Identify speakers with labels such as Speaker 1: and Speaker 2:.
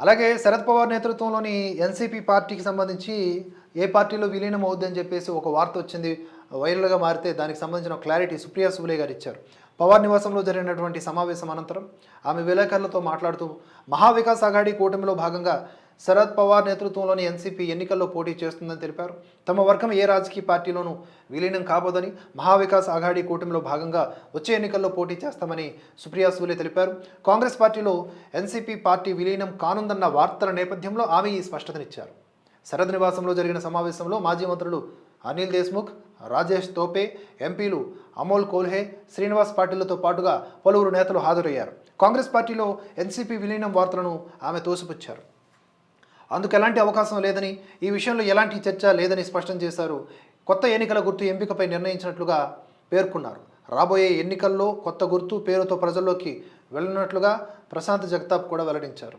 Speaker 1: అలాగే శరద్ పవార్ నేతృత్వంలోని ఎన్సీపీ పార్టీకి సంబంధించి ఏ పార్టీలో విలీనం అవుద్దని చెప్పేసి ఒక వార్త వచ్చింది. వైరల్గా మారితే దానికి సంబంధించిన క్లారిటీ సుప్రియా సుబులే గారు ఇచ్చారు. పవార్ నివాసంలో జరిగినటువంటి సమావేశం అనంతరం ఆమె విలేకరులతో మాట్లాడుతూ మహావికాస్ అఘాడీ కూటమిలో భాగంగా శరద్ పవార్ నేతృత్వంలోని ఎన్సీపీ ఎన్నికల్లో పోటీ చేస్తుందని తెలిపారు. తమ వర్గం ఏ రాజకీయ పార్టీలోనూ విలీనం కాబోదని మహావికాస్ అఘాడీ కూటమిలో భాగంగా వచ్చే ఎన్నికల్లో పోటీ చేస్తామని సుప్రియా సూలే తెలిపారు. కాంగ్రెస్ పార్టీలో ఎన్సీపీ పార్టీ విలీనం కానుందన్న వార్తల నేపథ్యంలో ఆమె ఈ స్పష్టతనిచ్చారు. శరద్ నివాసంలో జరిగిన సమావేశంలో మాజీ మంత్రులు అనిల్ దేశ్ముఖ్ రాజేష్ తోపే ఎంపీలు అమోల్ కోల్హే శ్రీనివాస్ పాటిళ్ళతో పాటుగా పలువురు నేతలు హాజరయ్యారు. కాంగ్రెస్ పార్టీలో ఎన్సీపీ విలీనం వార్తలను ఆమె తోసిపుచ్చారు. అందుకు ఎలాంటి అవకాశం లేదని ఈ విషయంలో ఎలాంటి చర్చ లేదని స్పష్టం చేశారు. కొత్త ఎన్నికల గుర్తు ఎంపికపై నిర్ణయించినట్లుగా పేర్కొన్నారు. రాబోయే ఎన్నికల్లో కొత్త గుర్తు పేరుతో ప్రజల్లోకి వెళ్ళనున్నట్లుగా ప్రశాంత్ జగతాప్ కూడా వెల్లడించారు.